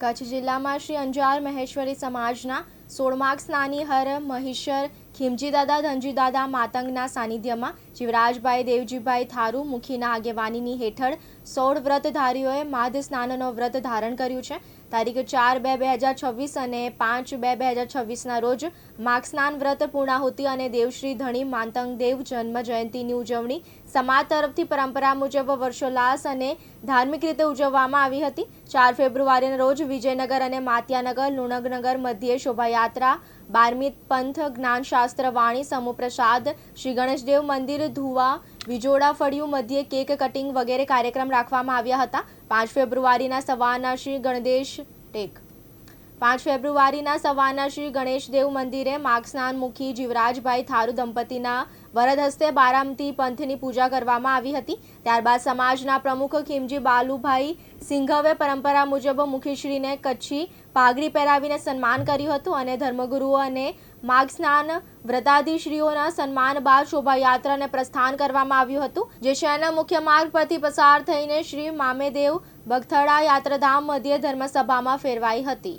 કચ્છ જિલ્લામાં શ્રી અંજાર મહેશ્વરી સમાજના સોળમાર્ગ સ્નાની હર મહિશર ખીમજીદાદા, ધનજીદાદા માતંગના સાનિધ્યમાં જીવરાજભાઈ, દેવજીભાઈ થારુ મુખીના આગેવાનીની હેઠળ સોળ વ્રતધારીઓએ માધ સ્નાનનો વ્રત ધારણ કર્યું છે. તારીખ ચાર બે બે હજાર છવ્વીસ અને પાંચ બે બે હજાર છવ્વીસના રોજ માઘ સ્નાન વ્રત પૂર્ણાહુતિ અને દેવશ્રી ધણી માતંગ દેવ જન્મ જયંતિની ઉજવણી સમાજ તરફથી પરંપરા મુજબ વર્ષોલ્લાસ અને ધાર્મિક રીતે ઉજવવામાં આવી હતી. ચાર ફેબ્રુઆરીના રોજ વિજયનગર અને માત્યાનગર, લુણગનગર મધ્યે શોભાયાત્રા બારમી પંથ જ્ઞાનશાસ્ત્ર વાણી સમૂહપ્રસાદ શ્રી ગણેશદેવ મંદિર, ધુવા, વિજોડા ફળિયું મધ્યે કેક કટિંગ વગેરે કાર્યક્રમ રાખવામાં આવ્યા હતા. પાંચ ફેબ્રુઆરીના સવારના શ્રી ગણદેશ ટેક. પાંચ ફેબ્રુઆરીના સવારના શ્રી ગણેશદેવ મંદિરે માઘસ્નાન મુખી જીવરાજભાઈ થારુ દંપતીના વરદ હસ્તે બારામતી પંથની પૂજા કરવામાં આવી હતી. ત્યારબાદ સમાજના પ્રમુખ ખીમજી બાલુભાઈ સિંઘવે પરંપરા મુજબ મુખીશ્રીને કચ્છી પાઘડી પહેરાવીને સન્માન કર્યું હતું અને ધર્મગુરુઓ અને માર્ગ સ્નાન વ્રતાધિશ્રીઓના સન્માન બાદ શોભાયાત્રાને પ્રસ્થાન કરવામાં આવ્યું હતું. જે શહેરના મુખ્ય માર્ગ પરથી પસાર થઈને શ્રી મામેદેવ બગથડા યાત્રાધામ મધ્ય ધર્મસભામાં ફેરવાઈ હતી.